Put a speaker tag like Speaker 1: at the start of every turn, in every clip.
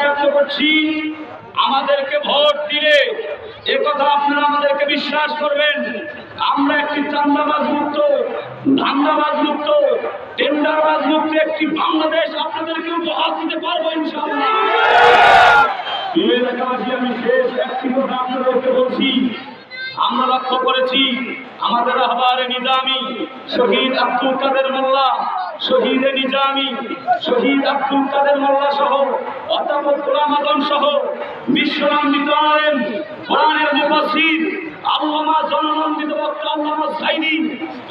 Speaker 1: ব্যক্ত করছি, আমাদেরকে ভোট দিলে এ কথা আপনারা আমাদেরকে বিশ্বাস করবেন। আমরা একটি চান্দাবাজ মুক্ত, ধান্দাবাজ মুক্ত, টেন্ডারবাজ মুক্ত একটি বাংলাদেশ আপনাদেরকে উপহার দিতে পারব আমি শেষ একটি কথা আপনাদেরকে বলছি। আমরা লক্ষ্য করেছি, আমাদের আহবারে নিজামি শহীদ আব্দুল কাদের মোল্লা শহীদে নিজামি, শহীদ আব্দুল কাদের মোল্লা সহ, অধ্যাপক গোলাম আদম সহ বিশ্বনন্দিত আলেম, কোরআনের মুফাসসির, আল্লামা জননন্দিত বক্তা আল্লামা সাইদি,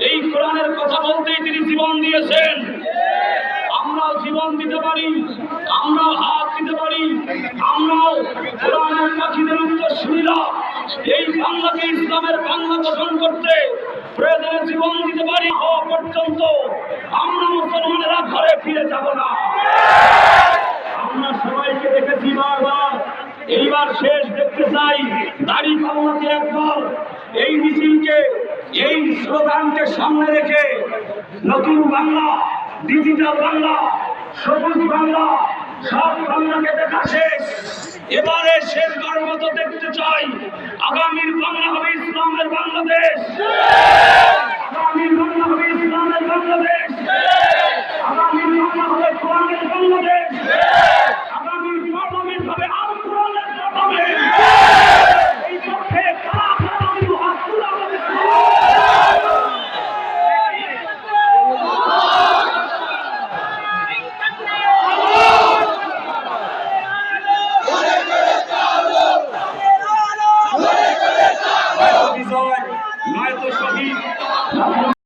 Speaker 1: এই কোরআনের কথা বলতেই তিনি জীবন দিয়েছেন। আমরাও জীবন দিতে পারি, আমরাও হাত দিতে পারি, আমরাও কোরআনের পাখিদের উত্তরসূরিরা এই বাংলাকে ইসলামের বাংলা গঠন করতে প্রয়োজনে জীবন দিতে পারি হওয়া পর্যন্ত আমরা মুসলমানেরা ঘরে ফিরে যাব না। আমরা সবাইকে দেখেছি বারবার, এইবার শেষ দেখতে চাই, দাড়ি পাল্লাতে একবার এই মিছিলকে, এই স্লোগানকে সামনে রেখে নতুন বাংলা, ডিজিটাল বাংলা, সবুজ বাংলা, সব বাংলাকে দেখা শেষ। এবারে শেষবারের মতো দেখতে চাই, আগামীর বাংলা হবে ইসলামের বাংলাদেশ। বাংলাদেশ। আগামী নির্মাণ হবে কোরআনের বাংলাদেশ। আগামী পার্লামেন্ট হবে আল কোরআনের পার্লামেন্ট এই পক্ষে কারা কারা আমি হাত তুলে আমাদের নয়তো শহীদ।